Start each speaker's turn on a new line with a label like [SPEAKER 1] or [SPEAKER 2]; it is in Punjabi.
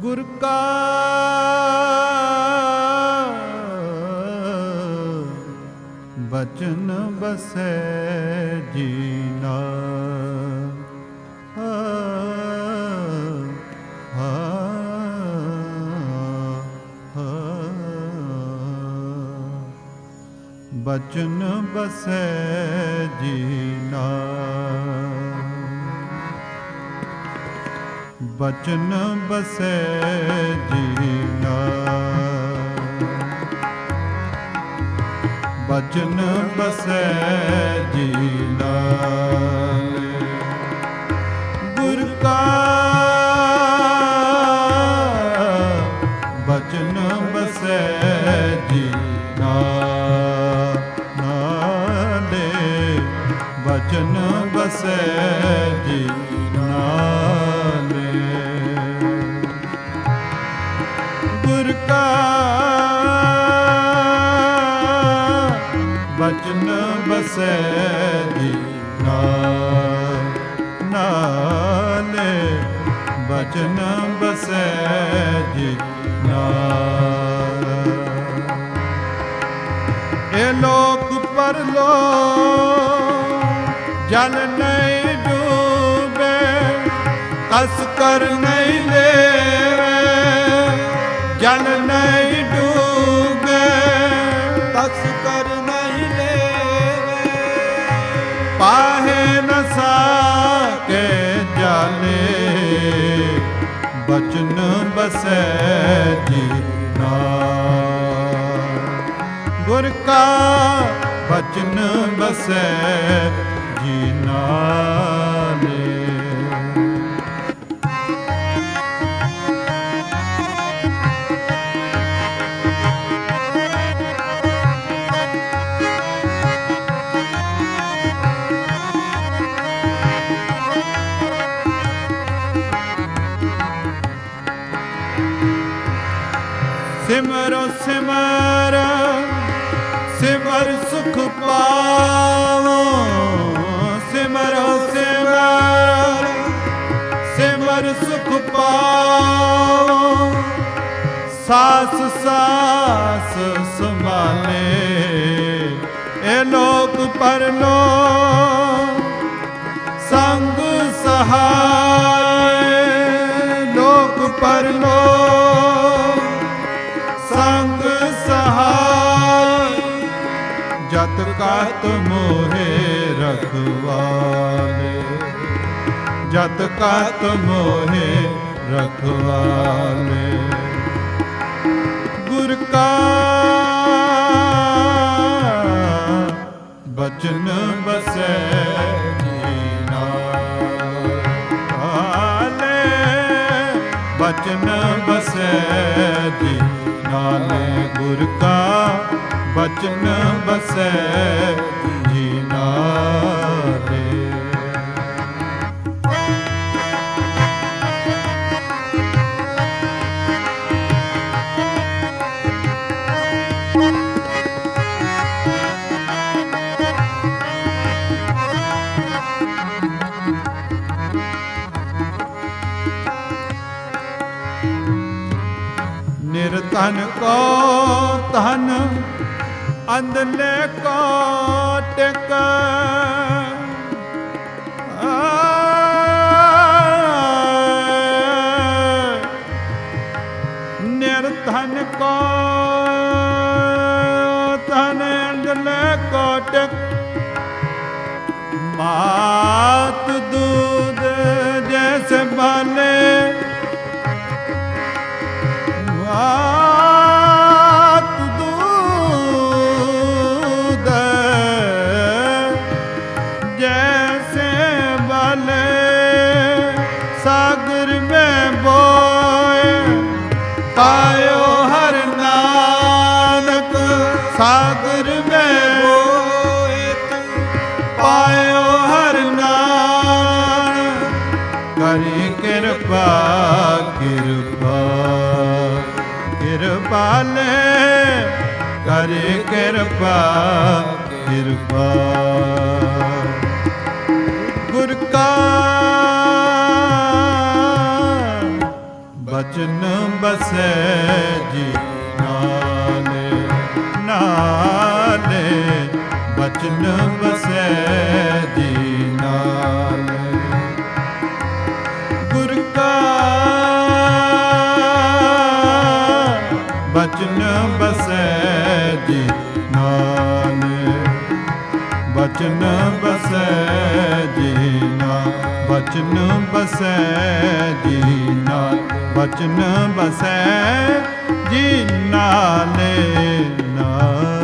[SPEAKER 1] ਗੁਰ ਕਾ ਬਚਨ ਬਸੈ ਜੀਨਾ। ਆ ਆ ਆ ਬਚਨ ਬਸੈ ਜੀਨਾ। ਬਚਨ ਬਸੈ ਜੀਨਾ। ਬਚਨ ਬਸੈ ਜੀਨਾ। ਗੁਰ ਕਾ ਬਚਨ ਬਸੈ ਜੀਨਾ। ਨਾਲੇ ਬਚਨ ਬਸੈ ਜੀਨਾ। ਬਸੈ ਜੀ ਨਾਲੇ ਬਚਨ ਬਸੈ ਨਾਲ ਇਹ ਲੋਕ ਪਰਲੋ ਜਲ ਨਹੀਂ ਡੂਬੇ ਕਸ ਕਰ ਬਚਨ ਬਸੈ ਜੀ ਨਾਲ। ਗੁਰ ਕਾ ਬਚਨ ਬਸੈ ਜੀ ਨਾਲੇ। ਸਿਮਰੋ ਸਿਮਰ ਸਿਮਰ ਸੁਖ ਪਾਵੋ। ਸਿਮਰੋ ਸਿਮਰ ਸਿਮਰ ਸੁਖ ਪਾਵੋ। ਸਾਸ ਸਾਸ ਸੰਭਾਲੇ ਇਹ ਲੋਕ ਪਰਲੋ। ਸੰਗ ਸਹਾਏ ਲੋਕ ਪਰਲੋ। ਸੰਗ ਸਹਾਈ, ਜਤ ਕਤ ਮੋਹੇ ਰਖਵਾਲੇ। ਜਤ ਕਤ ਮੋਹੇ ਰਖਵਾਲੇ। ਗੁਰ ਕਾ ਬਚਨ ਬਸੈ ਜੀਨਾ ਬਚਨ ਬਸੈ ਜੀ ਨਾਲੇ ਗੁਰ ਕਾ ਬਚਨ ਬਸੈ। ਨਿਰਤਨ ਕੋ ਤਨ ਅੰਦਲੇ ਕੋ ਟਿਕ। ਨਿਰਤਨ ਕੋ ਤਨ ਅੰਦਲੇ ਕੋ ਟਿਕ। ਮਾਤ ਦੂਧ ਜੈਸੇ ਬਲ ਪਾਇਓ ਹਰ ਨਾਨਕ, ਸਾਗਰ ਮੈਂ
[SPEAKER 2] ਹੋਏ
[SPEAKER 1] ਪਾਇਓ ਹਰ ਨਾਨਕ ਕਰੇ ਕਿਰਪਾ ਕਿਰਪਾ। ਕਿਰਪਾ ਲੈ ਕਰੇ ਕਿਰਪਾ ਕਿਰਪਾ। ਬਚਨ ਜੀ ਨਾਲੇ ਨਾਲੇ, ਬਚਨ ਬਸੈ ਜੀ ਨਾਲੇ। ਗੁਰ ਕਾ ਬਚਨ ਬਸੈ ਜੀ ਨਾਲੇ, ਬਚਨ ਬਸੈ ਬਚਨ ਬਸੈ ਜੀ ਨਾਲ ਬਚਨ ਬਸੈ ਜੀ ਨਾਲੇ ਨਾਲ।